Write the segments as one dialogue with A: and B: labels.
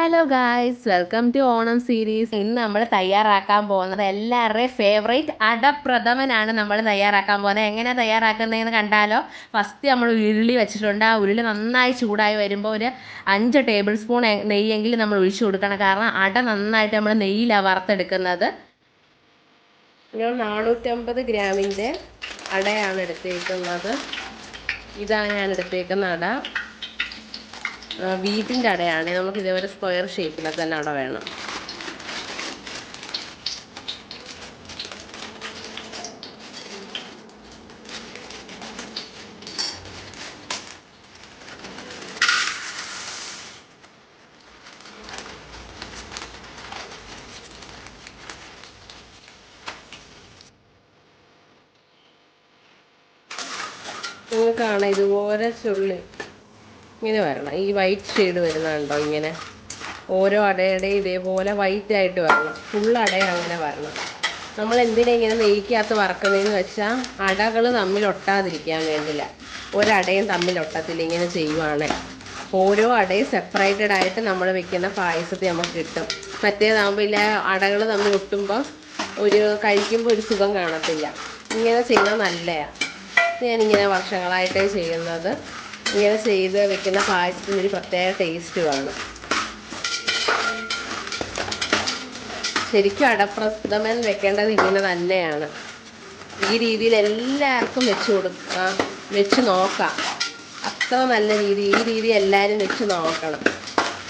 A: Hello guys welcome to Onam series ഇന്ന് നമ്മൾ തയ്യാറാക്കാൻ പോകുന്നത് എല്ലാവരുടെയും ഫേവറേറ്റ് അടപ്രഥമനാണ് നമ്മൾ തയ്യാറാക്കാൻ പോകുന്നത്. എങ്ങനെ തയ്യാറാക്കുന്നതെന്ന് കണ്ടാലോ? ഫസ്റ്റ് നമ്മൾ ഉരുളി വെച്ചിട്ടുണ്ട്. ആ ഉരുളി നന്നായി ചൂടായി വരുമ്പോൾ ഒരു അഞ്ച് ടേബിൾ സ്പൂൺ നെയ്യെങ്കിലും നമ്മൾ ഒഴിച്ചു കൊടുക്കണം. കാരണം അട നന്നായിട്ട് നമ്മൾ നെയ്യിലാണ് വറുത്തെടുക്കുന്നത്. ഞാൻ നാനൂറ്റമ്പത് ഗ്രാമിന്റെ അടയാണ് എടുത്തേക്കുന്നത്. ഇതാണ് ഞാൻ എടുത്തേക്കുന്ന അട. വീട്ടിന്റെ അടയാണ്. നമുക്ക് ഇതേപോലെ സ്ക്വയർ ഷേപ്പിലൊക്കെ തന്നെ അട വേണം. നിങ്ങൾക്കാണ് ഇതുപോലെ ചുള്ളി. ഇങ്ങനെ വരണം. ഈ വൈറ്റ് ഷെയ്ഡ് വരുന്നുണ്ടോ ഇങ്ങനെ? ഓരോ അടയുടെയും ഇതേപോലെ വൈറ്റ് ആയിട്ട് വരണം. ഫുൾ അട അങ്ങനെ വരണം. നമ്മൾ എന്തിനാ ഇങ്ങനെ നെയ്ക്കകത്ത് വറക്കുന്നതെന്ന് വെച്ചാൽ അടകൾ തമ്മിൽ ഒട്ടാതിരിക്കാൻ വേണ്ടില്ല ഒരടയും തമ്മിൽ ഒട്ടത്തില്ല ഇങ്ങനെ ചെയ്യുവാണ്. ഓരോ അടയും സെപ്പറേറ്റഡ് ആയിട്ട് നമ്മൾ വെക്കുന്ന പായസത്തിൽ നമുക്ക് കിട്ടും. മറ്റേതാകുമ്പോൾ ഇല്ല അടകൾ തമ്മിൽ ഒട്ടുമ്പോൾ ഒരു കഴിക്കുമ്പോൾ ഒരു സുഖം കാണത്തില്ല. ഇങ്ങനെ ചെയ്യുന്നത് നല്ലതാണ് ഞാനിങ്ങനെ വർഷങ്ങളായിട്ടേ ചെയ്യുന്നത്. ഇങ്ങനെ ചെയ്ത് വെക്കുന്ന പായസത്തിന് ഒരു പ്രത്യേക ടേസ്റ്റ് കാണും ശരിക്കും അടപ്രഥമൻ വെക്കേണ്ടത് ഇങ്ങനെ തന്നെയാണ്. ഈ രീതിയിൽ എല്ലാവർക്കും വെച്ച് കൊടുക്കാം വെച്ച് നോക്കാം. അത്ര നല്ല രീതി ഈ രീതി എല്ലാവരും വെച്ച് നോക്കണം.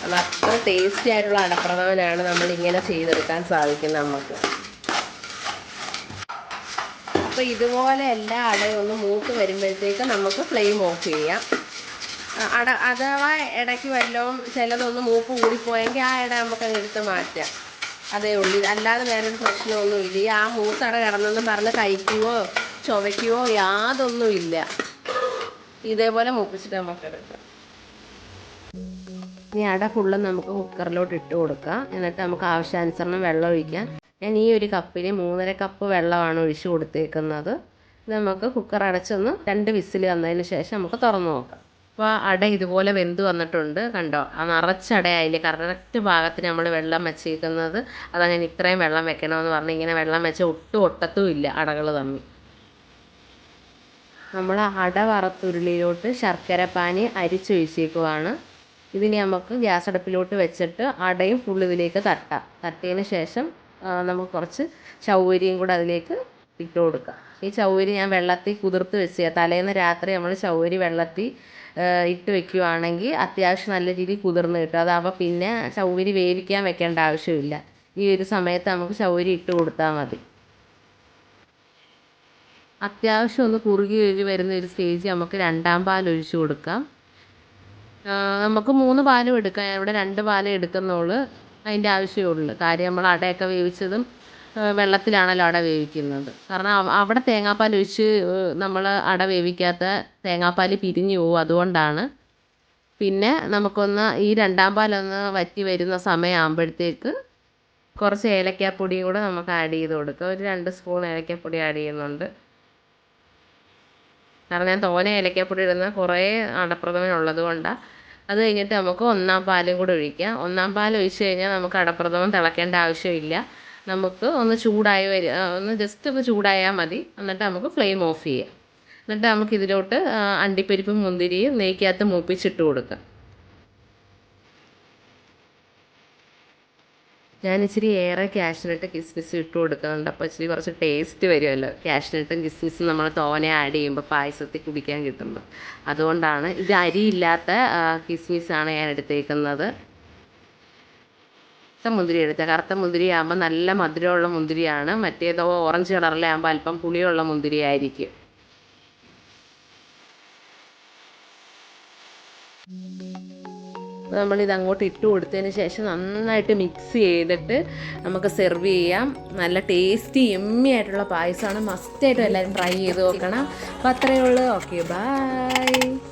A: അത് അത്ര ടേസ്റ്റി ആയിട്ടുള്ള അടപ്രഥമനാണ് നമ്മൾ ഇങ്ങനെ ചെയ്തെടുക്കാൻ സാധിക്കുന്നത് നമുക്ക് അപ്പോൾ ഇതുപോലെ എല്ലാ അടയും ഒന്ന് മൂത്ത് വരുമ്പോഴത്തേക്ക് നമുക്ക് ഫ്ലെയിം ഓഫ് ചെയ്യാം. അട അഥവാ ഇടയ്ക്ക് വല്ലതും ചിലതൊന്ന് മൂപ്പ് കൂടിപ്പോയെങ്കിൽ ആ ഇട നമുക്ക് എടുത്ത് മാറ്റാം. അതേ ഉള്ളൂ. അല്ലാതെ വേറൊരു പ്രശ്നമൊന്നുമില്ല. ഈ ആ മൂത്തട കിടന്നെന്ന് പറഞ്ഞ് കഴിക്കുകയോ യാതൊന്നും ഇല്ല ഇതേപോലെ മൂപ്പിച്ചിട്ട് നമുക്ക് എടുക്കാം. ഇനി അട ഫുള്ള് നമുക്ക് കുക്കറിലോട്ട് ഇട്ട് കൊടുക്കാം. എന്നിട്ട് നമുക്ക് ആവശ്യാനുസരണം വെള്ളം ഒഴിക്കാം. ഞാൻ ഈ ഒരു കപ്പിൽ മൂന്നര കപ്പ് വെള്ളമാണ് ഒഴിച്ചു കൊടുത്തേക്കുന്നത്. ഇത് നമുക്ക് കുക്കർ അടച്ചൊന്ന് രണ്ട് വിസിൽ വന്നതിന് ശേഷം നമുക്ക് തുറന്ന് നോക്കാം. അപ്പോൾ അട ഇതുപോലെ വെന്ത് വന്നിട്ടുണ്ട്. കണ്ടോ? ആ നിറച്ച അതിൽ കറക്റ്റ് ഭാഗത്തിന് നമ്മൾ വെള്ളം വെച്ചേക്കുന്നത് അതങ്ങനെ ഇത്രയും വെള്ളം വെക്കണമെന്ന് പറഞ്ഞ് ഇങ്ങനെ വെള്ളം വെച്ച ഒട്ടും ഒട്ടത്തും ഇല്ല അടകൾ തമ്മിൽ നമ്മൾ അട വറുത്തുരുളിയിലോട്ട് ശർക്കര പാനി അരിച്ചൊഴിച്ചേക്കുവാണ്. ഇതിനെ നമുക്ക് ഗ്യാസ് അടുപ്പിലോട്ട് വെച്ചിട്ട് അടയും ഫുള്ളിതിലേക്ക് തട്ടാം. തട്ടിയതിന് ശേഷം നമുക്ക് കുറച്ച് ചൗവരിയും കൂടെ അതിലേക്ക് ഇട്ട് കൊടുക്കുക ഈ ചൗവരി ഞാൻ വെള്ളത്തിൽ കുതിർത്ത് വെച്ചതാണ് തലേന്ന് രാത്രി നമ്മൾ ചൗവരി വെള്ളത്തിൽ ഇട്ട് വെക്കുകയാണെങ്കിൽ അത്യാവശ്യം നല്ല രീതിയിൽ കുതിർന്ന് കിട്ടും. അതാകുമ്പോൾ പിന്നെ ചൗവരി വേവിക്കാൻ വെക്കേണ്ട ആവശ്യമില്ല. ഈ ഒരു സമയത്ത് നമുക്ക് ചൗവരി ഇട്ട് കൊടുത്താൽ മതി. അത്യാവശ്യം ഒന്ന് കുറുകി വരുന്ന ഒരു സ്റ്റേജ് നമുക്ക് രണ്ടാം പാൽ ഒഴിച്ചു കൊടുക്കാം. നമുക്ക് മൂന്ന് പാലും എടുക്കാം. ഇവിടെ രണ്ട് പാലേ എടുക്കുന്നുള്ളൂ. അതിന്റെ ആവശ്യമേ ഉള്ളൂ കാര്യം നമ്മൾ അടയൊക്കെ വേവിച്ചതും വെള്ളത്തിലാണല്ലോ അട വേവിക്കുന്നത്. കാരണം അവിടെ തേങ്ങാപ്പാൽ ഒഴിച്ച് നമ്മൾ അട വേവിക്കാത്ത തേങ്ങാപ്പാൽ പിരിഞ്ഞു പോകും അതുകൊണ്ടാണ്. പിന്നെ നമുക്കൊന്ന് ഈ രണ്ടാം പാലൊന്ന് വറ്റി വരുന്ന സമയമാകുമ്പോഴത്തേക്ക് കുറച്ച് ഏലക്കാപ്പൊടിയും കൂടെ നമുക്ക് ആഡ് ചെയ്ത് കൊടുക്കുക ഒരു രണ്ട് സ്പൂൺ ഏലക്കാപ്പൊടി ആഡ് ചെയ്യുന്നുണ്ട്. കാരണം ഞാൻ തോനെ ഏലക്കാപ്പൊടി ഇടുന്ന കുറേ അടപ്രഥമനുള്ളത് കൊണ്ടാണ് അത് കഴിഞ്ഞിട്ട് നമുക്ക് ഒന്നാം പാലും കൂടെ ഒഴിക്കാം. ഒന്നാം പാൽ ഒഴിച്ച് കഴിഞ്ഞാൽ നമുക്ക് അടപ്രഥമൻ തിളക്കേണ്ട ആവശ്യമില്ല. നമുക്ക് ഒന്ന് ചൂടായി വരിക ഒന്ന് ജസ്റ്റ് ഒന്ന് ചൂടായാൽ മതി. എന്നിട്ട് നമുക്ക് ഫ്ലെയിം ഓഫ് ചെയ്യാം. എന്നിട്ട് നമുക്ക് ഇതിലോട്ട് അണ്ടിപ്പരിപ്പും മുന്തിരിയും നെയ്ക്കകത്ത് മൂപ്പിച്ചിട്ട് കൊടുക്കാം. ഞാൻ ഇച്ചിരി ഏറെ ക്യാഷ്നട്ട് കിസ്മിസ് ഇട്ട് കൊടുക്കുന്നുണ്ട്. അപ്പോൾ ഇച്ചിരി കുറച്ച് ടേസ്റ്റ് വരുമല്ലോ. ക്യാഷ്നട്ടും കിസ്മിസും നമ്മൾ തോനെ ആഡ് ചെയ്യുമ്പോൾ പായസത്തിൽ കുടിക്കാൻ കിട്ടുമ്പോൾ അതുകൊണ്ടാണ് ഇത് അരിയില്ലാത്ത കിസ്മിസാണ് ഞാൻ എടുത്തേക്കുന്നത്. കറുത്ത മുന്തിരി എടുത്തത് കറുത്ത മുന്തിരി ആകുമ്പോൾ നല്ല മധുരമുള്ള മുന്തിരിയാണ്. മറ്റേതോ ഓറഞ്ച് കളറിലാകുമ്പോൾ അല്പം പുളിയുള്ള മുന്തിരി ആയിരിക്കും നമ്മളിത് അങ്ങോട്ട് ഇട്ട് കൊടുത്തതിന് ശേഷം നന്നായിട്ട് മിക്സ് ചെയ്തിട്ട് നമുക്ക് സെർവ് ചെയ്യാം. നല്ല ടേസ്റ്റി എമ്മി ആയിട്ടുള്ള പായസമാണ്. മസ്റ്റായിട്ടും എല്ലാവരും ട്രൈ ചെയ്ത് നോക്കണം. അപ്പോൾ അത്രയേ ഉള്ളൂ. Okay bye